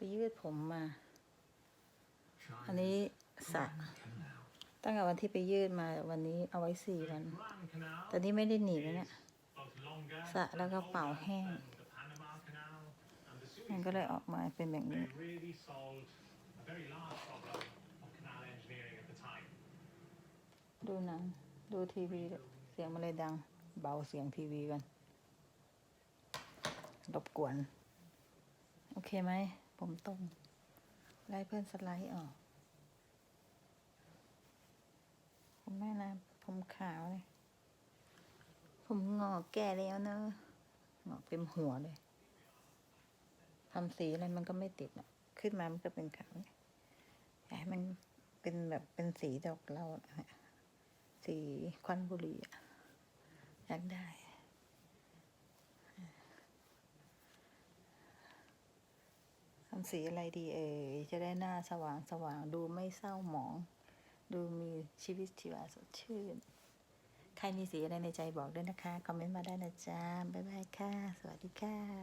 ไปยืดผมมา อันนี้สระตั้งแต่วันที่ไปยืดมาวันนี้เอาไว้สี่วัน แต่นี่ไม่ได้หนีบนะเนี่ยสระแล้วก็เป่าแห้ง มันก็เลยออกมาเป็นแบบนี้ really solved a very large problem of canal engineering at the time. ดูหนัง ดูทีวีด้วยเสียงมันเลยดัง เบาเสียงทีวีกันรบกวน โอเคไหม ผมตรงไล่เพื่อนสไลด์ออก ผมแม่นะผมขาวเลย ผมงอกแก่แล้วเนอะงอกเต็มหัวเลยทำสีอะไรมันก็ไม่ติดอะ ขึ้นมามันก็เป็นขาวเนี่ยอยากให้มันเป็นแบบเป็นสีดอกเหล้าสีควันบุหรี่อะอยากได้ำสีอะไรดีเอ่ย จะได้หน้าสว่างสว่างดูไม่เศร้าหมอง ดูมีชีวิตชีวาสดชื่น ใครมีสีอะไรในใจบอกด้วยนะคะ คอมเมนต์มาได้นะจ๊ะ บ๊ายบายค่ะ สวัสดีค่ะ